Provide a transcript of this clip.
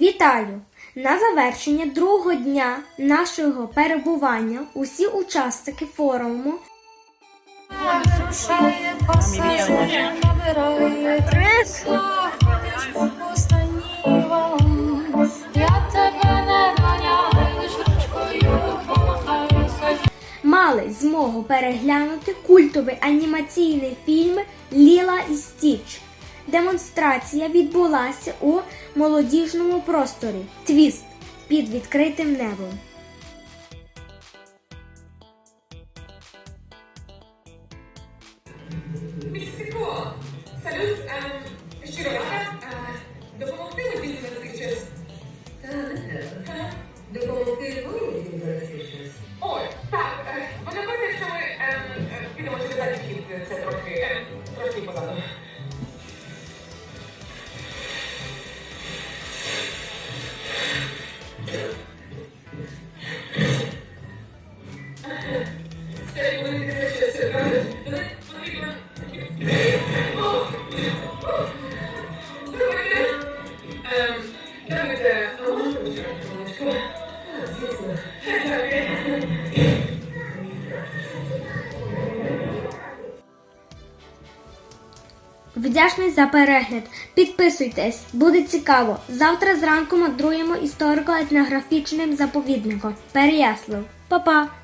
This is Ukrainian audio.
Вітаю! На завершення другого дня нашого перебування усі учасники форуму мали змогу переглянути культовий анімаційний фільм Ліла і Стіч. Демонстрація відбулася у молодіжному просторі Твіст під відкритим небом. Мексико! Салют, ем, щиро рада. Е, Допомогти мені на цей час? Допомогти виявити за цей час. Ой, так, е, вона каже, що ми е, підемо через задній хід. Це трохи, позаду. Вдячний за перегляд. Підписуйтесь, буде цікаво. Завтра зранку мандруємо історико-етнографічним заповідником. Переяслав. Па-па!